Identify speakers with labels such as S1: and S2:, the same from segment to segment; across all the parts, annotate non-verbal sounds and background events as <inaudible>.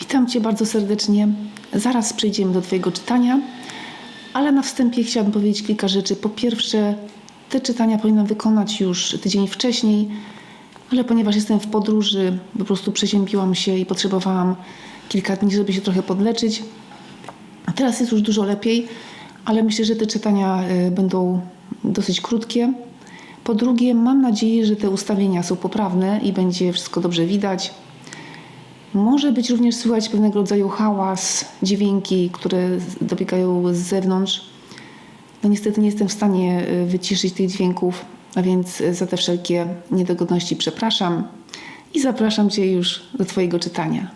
S1: Witam Cię bardzo serdecznie. Zaraz przejdziemy do Twojego czytania, ale na wstępie chciałabym powiedzieć kilka rzeczy. Po pierwsze, te czytania powinnam wykonać już tydzień wcześniej, ale ponieważ jestem w podróży, po prostu przeziębiłam się i potrzebowałam kilka dni, żeby się trochę podleczyć. Teraz jest już dużo lepiej, ale myślę, że te czytania y, będą dosyć krótkie. Po drugie, mam nadzieję, że te ustawienia są poprawne i będzie wszystko dobrze widać. Może być również słychać pewnego rodzaju hałas, dźwięki, które dobiegają z zewnątrz. No niestety nie jestem w stanie y, wyciszyć tych dźwięków, a więc y, za te wszelkie niedogodności przepraszam i zapraszam Cię już do Twojego czytania.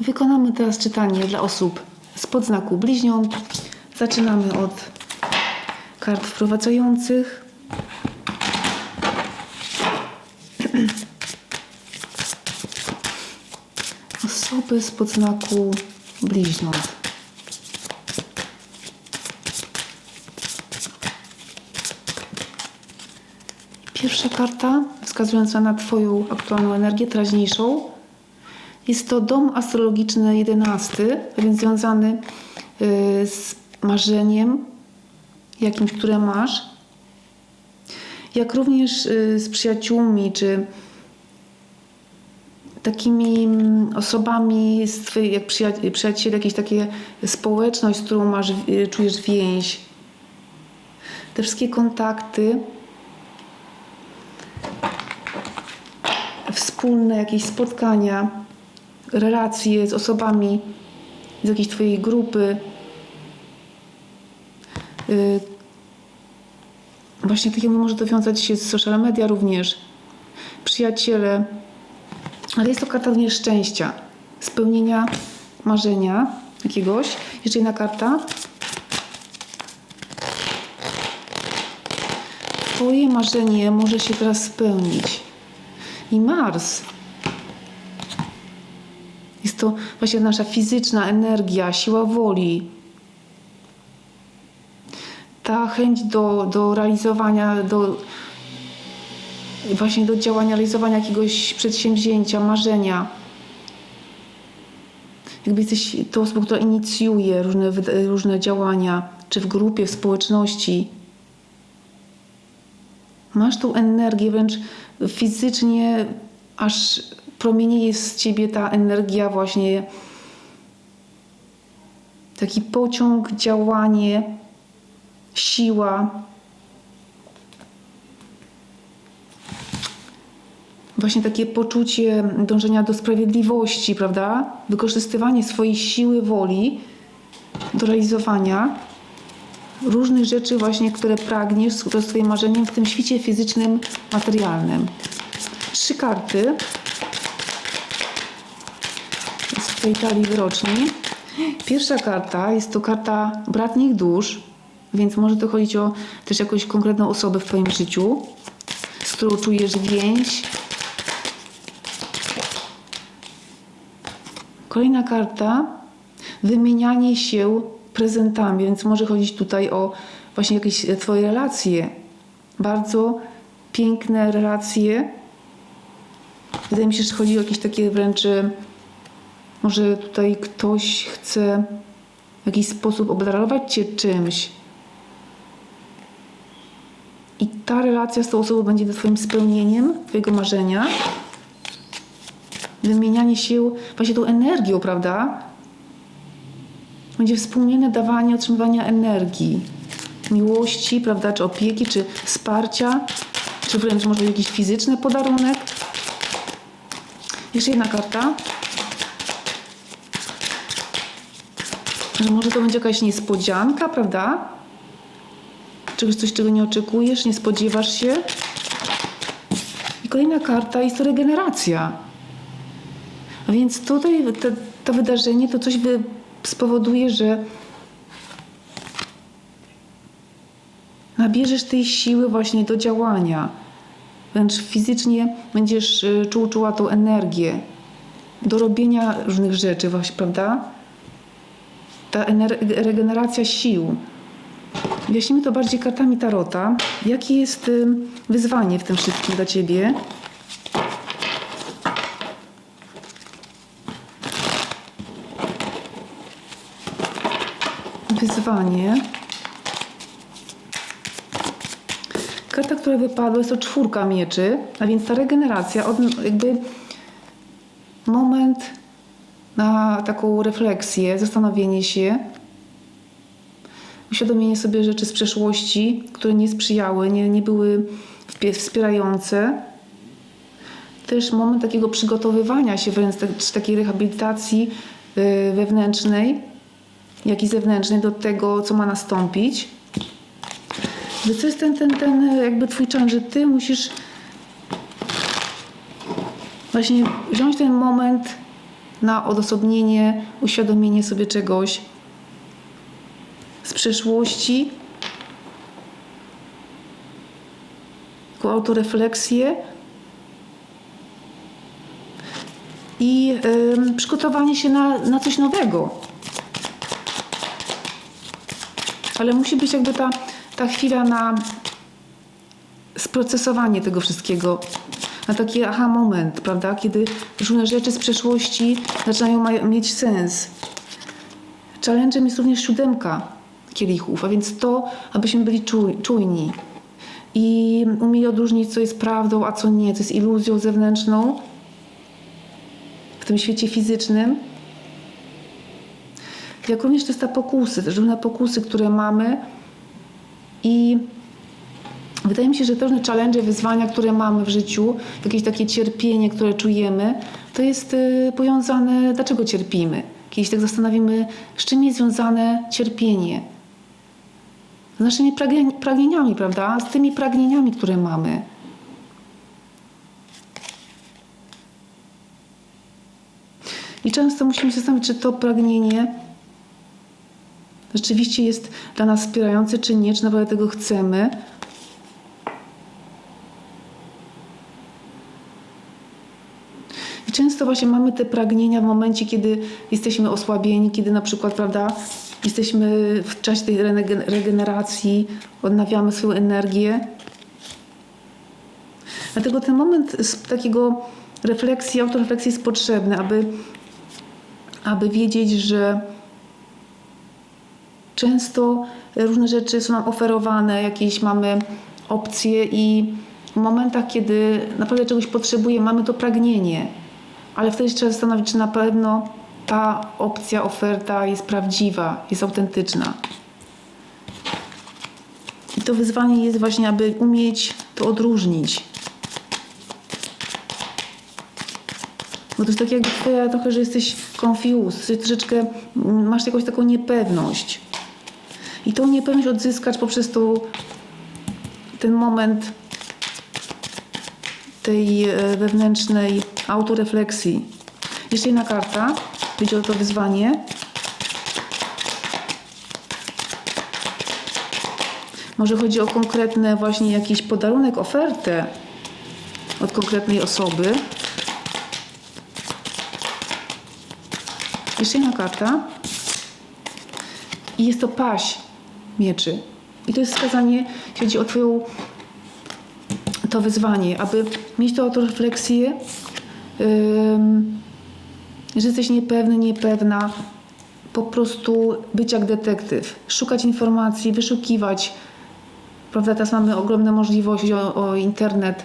S1: Wykonamy teraz czytanie dla osób z podznaku bliźniąt. Zaczynamy od kart wprowadzających. <clears throat> Osoby z podznaku bliźniąt. Pierwsza karta wskazująca na Twoją aktualną energię teraźniejszą. Jest to dom astrologiczny jedenasty, a więc związany y, z marzeniem jakimś, które masz, jak również y, z przyjaciółmi czy takimi mm, osobami, jak przyja- przyjaciele, jakieś takie społeczność, z którą masz, y, czujesz więź. Te wszystkie kontakty, wspólne jakieś spotkania, relacje z osobami z jakiejś twojej grupy. Y, Właśnie takiemu może to wiązać się z social media również. Przyjaciele, ale jest to karta również szczęścia, spełnienia marzenia jakiegoś. Jeszcze jedna karta. Twoje marzenie może się teraz spełnić. I Mars. Jest to właśnie nasza fizyczna energia, siła woli. Ta chęć do, do realizowania, do, właśnie do działania, realizowania jakiegoś przedsięwzięcia, marzenia. Jakby jesteś tą osobą, która inicjuje różne, różne działania, czy w grupie, w społeczności. Masz tą energię, wręcz fizycznie, aż promienieje z ciebie ta energia, właśnie taki pociąg, działanie, siła. Właśnie takie poczucie dążenia do sprawiedliwości, prawda? Wykorzystywanie swojej siły woli do realizowania różnych rzeczy właśnie, które pragniesz, które jest Twoim marzeniem w tym świecie fizycznym, materialnym. Trzy karty z tej talii wyroczni. Pierwsza karta jest to karta bratnich dusz, więc może to chodzić o też jakąś konkretną osobę w Twoim życiu, z którą czujesz więź. Kolejna karta wymienianie się prezentami, więc może chodzić tutaj o właśnie jakieś Twoje relacje. Bardzo piękne relacje. Wydaje mi się, że chodzi o jakieś takie wręcz, e, może tutaj ktoś chce w jakiś sposób obdarować Cię czymś. I ta relacja z tą osobą będzie Twoim spełnieniem Twojego marzenia. Wymienianie się właśnie tą energią, prawda? Będzie wspólne dawanie, otrzymywania energii, miłości, prawda, czy opieki, czy wsparcia, czy wręcz może jakiś fizyczny podarunek. Jeszcze jedna karta. Że może to będzie jakaś niespodzianka, prawda? Czegoś, coś, czego nie oczekujesz, nie spodziewasz się. I kolejna karta jest to regeneracja. Więc tutaj te, to wydarzenie to coś wy, spowoduje, że nabierzesz tej siły właśnie do działania. Wręcz fizycznie będziesz y, czuł, czuła tą energię do robienia różnych rzeczy, właśnie, prawda? Ta ener- regeneracja sił. Wyjaśnimy to bardziej kartami Tarota. Jakie jest y, wyzwanie w tym wszystkim dla Ciebie? Wyzwanie. Karta, która wypadła, jest to czwórka mieczy, a więc ta regeneracja, od, jakby moment na taką refleksję, zastanowienie się, uświadomienie sobie rzeczy z przeszłości, które nie sprzyjały, nie, nie były wspierające. Też moment takiego przygotowywania się, wręcz tak- czy takiej rehabilitacji yy, wewnętrznej, jak i zewnętrznej do tego, co ma nastąpić. Co jest ten, ten, ten jakby twój czas, że ty musisz właśnie wziąć ten moment na odosobnienie, uświadomienie sobie czegoś z przeszłości, taką autorefleksję i ym, przygotowanie się na, na coś nowego. Ale musi być jakby ta, ta chwila na sprocesowanie tego wszystkiego. Na taki aha moment, prawda? Kiedy różne rzeczy z przeszłości zaczynają mieć sens. Challenge'em jest również siódemka kielichów, a więc to, abyśmy byli czuj, czujni i umieli odróżnić, co jest prawdą, a co nie, co jest iluzją zewnętrzną w tym świecie fizycznym. Jak również to jest ta pokusy, te różne pokusy, które mamy i wydaje mi się, że różne challenge, wyzwania, które mamy w życiu, jakieś takie cierpienie, które czujemy, to jest y, powiązane, dlaczego cierpimy. Kiedyś tak zastanowimy, z czym jest związane cierpienie. Z naszymi pragnieniami, prawda? Z tymi pragnieniami, które mamy. I często musimy się zastanowić, czy to pragnienie rzeczywiście jest dla nas wspierające, czy nie, czy naprawdę tego chcemy. I często właśnie mamy te pragnienia w momencie, kiedy jesteśmy osłabieni, kiedy na przykład, prawda, jesteśmy w czasie tej regeneracji, odnawiamy swoją energię. Dlatego ten moment takiego refleksji, autorefleksji jest potrzebny, aby, aby wiedzieć, że często różne rzeczy są nam oferowane, jakieś mamy opcje i w momentach, kiedy naprawdę czegoś potrzebujemy, mamy to pragnienie, ale wtedy trzeba zastanowić, czy na pewno ta opcja, oferta jest prawdziwa, jest autentyczna. I to wyzwanie jest właśnie, aby umieć to odróżnić. Bo to jest tak jakby twoja trochę, że jesteś confused, troszeczkę mm, masz jakąś taką niepewność. I tą niepewność odzyskać poprzez ten moment tej e, wewnętrznej autorefleksji. Jeszcze jedna karta. Będzie o to wyzwanie. Może chodzi o konkretne właśnie jakiś podarunek, ofertę od konkretnej osoby. Jeszcze jedna karta. I jest to paść mieczy. I to jest wskazanie, jeśli chodzi o Twoją to wyzwanie, aby mieć tą autorefleksję, ym, że jesteś niepewny, niepewna, po prostu być jak detektyw, szukać informacji, wyszukiwać. Prawda, teraz mamy ogromne możliwości o, o internet,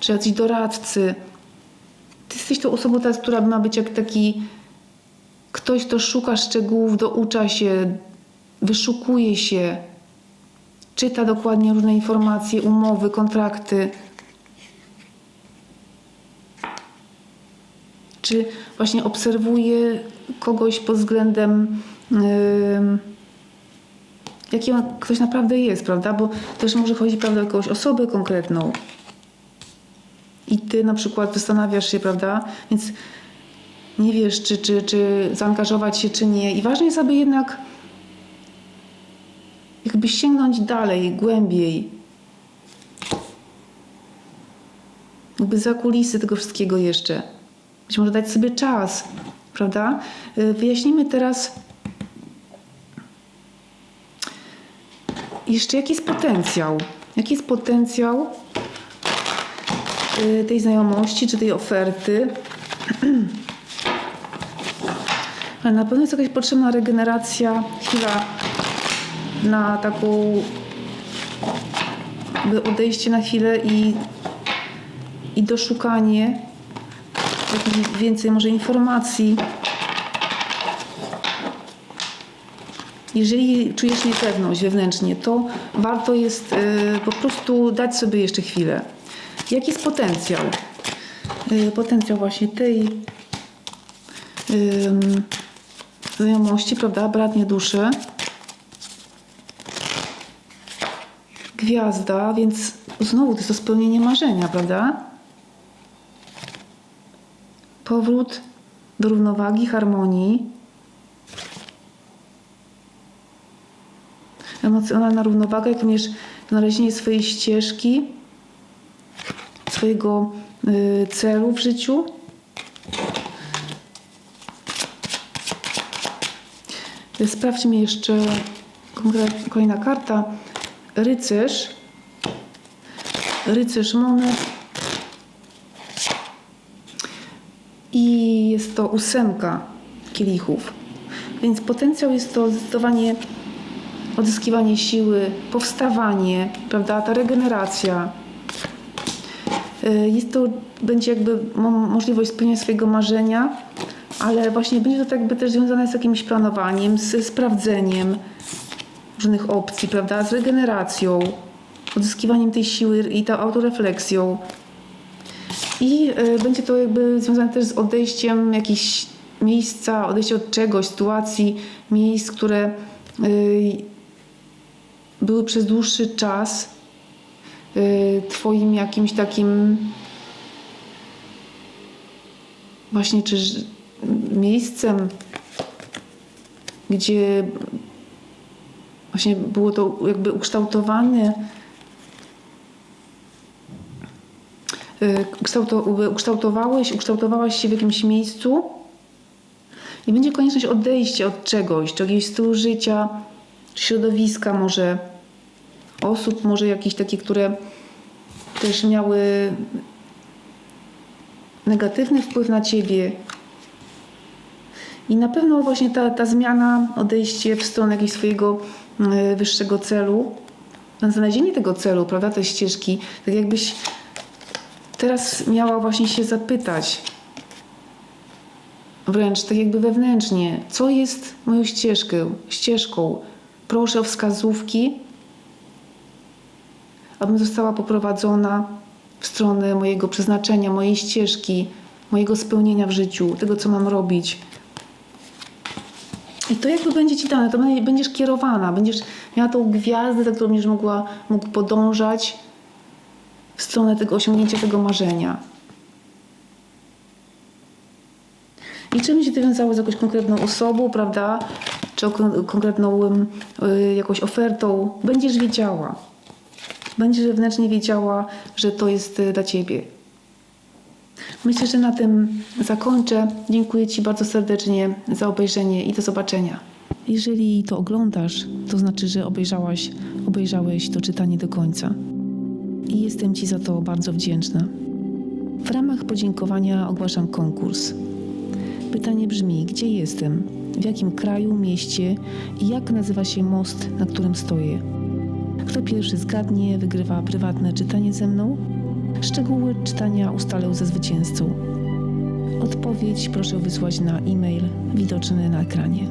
S1: czy jacyś doradcy. Ty jesteś tą osobą teraz, która ma być jak taki ktoś, kto szuka szczegółów, doucza się, wyszukuje się, czyta dokładnie różne informacje, umowy, kontrakty. Czy właśnie obserwuje kogoś pod względem, yy, jaki on, ktoś naprawdę jest, prawda? Bo też może chodzić prawda, o jakąś osobę konkretną. I ty na przykład zastanawiasz się, prawda? Więc nie wiesz, czy, czy, czy zaangażować się, czy nie. I ważne jest, aby jednak jakby sięgnąć dalej, głębiej. Jakby za kulisy tego wszystkiego jeszcze. Być może dać sobie czas, prawda? Y, Wyjaśnimy teraz jeszcze jaki jest potencjał. Jaki jest potencjał y, tej znajomości, czy tej oferty. <clears throat> Ale na pewno jest jakaś potrzebna regeneracja, chwila na taką by odejście na chwilę i, i doszukanie więcej może informacji. Jeżeli czujesz niepewność wewnętrznie, to warto jest y, po prostu dać sobie jeszcze chwilę. Jaki jest potencjał? Y, potencjał właśnie tej ym, znajomości, prawda? Bratnie duszy. Gwiazda, więc znowu to jest to spełnienie marzenia, prawda? Powrót do równowagi, harmonii. Emocjonalna równowaga, jak również znalezienie swojej ścieżki, swojego y, celu w życiu. Sprawdźmy jeszcze kolejna karta. Rycerz. Rycerz monet. I jest to ósemka kielichów. Więc potencjał jest to zdecydowanie odzyskiwanie siły, powstawanie, prawda, ta regeneracja. Y, Jest to, będzie jakby mo- możliwość spełnienia swojego marzenia, ale właśnie będzie to tak jakby też związane z jakimś planowaniem, z sprawdzeniem różnych opcji, prawda, z regeneracją, odzyskiwaniem tej siły i tą autorefleksją. I y, będzie to jakby związane też z odejściem jakichś miejsca, odejście od czegoś, sytuacji, miejsc, które y, były przez dłuższy czas y, Twoim jakimś takim właśnie czy miejscem, gdzie właśnie było to jakby ukształtowane kształto- ukształtowałeś, ukształtowałaś się w jakimś miejscu i będzie konieczność odejścia od czegoś, czy jakiegoś stylu życia, środowiska może, osób może jakieś takie, które też miały negatywny wpływ na ciebie. I na pewno właśnie ta, ta zmiana, odejście w stronę jakiegoś swojego y, wyższego celu, znalezienie tego celu, prawda, tej ścieżki, tak jakbyś teraz miała właśnie się zapytać, wręcz tak jakby wewnętrznie, co jest moją ścieżką, ścieżką. Proszę o wskazówki, abym została poprowadzona w stronę mojego przeznaczenia, mojej ścieżki, mojego spełnienia w życiu, tego, co mam robić. I to jakby będzie ci dane, to będzie- będziesz kierowana, będziesz miała tą gwiazdę, za którą będziesz mogła, mógł podążać w stronę tego osiągnięcia tego marzenia. I czy będzie to wiązało z jakąś konkretną osobą, prawda? Czy konkretną y, jakąś ofertą? Będziesz wiedziała. Będziesz wewnętrznie wiedziała, że to jest y, dla ciebie. Myślę, że na tym zakończę. Dziękuję Ci bardzo serdecznie za obejrzenie i do zobaczenia. Jeżeli to oglądasz, to znaczy, że obejrzałaś, obejrzałeś to czytanie do końca. I jestem Ci za to bardzo wdzięczna. W ramach podziękowania ogłaszam konkurs. Pytanie brzmi: gdzie jestem? W jakim kraju, mieście i jak nazywa się most, na którym stoję? Kto pierwszy zgadnie, wygrywa prywatne czytanie ze mną. Szczegóły czytania ustalę ze zwycięzcą. Odpowiedź proszę wysłać na e-mail widoczny na ekranie.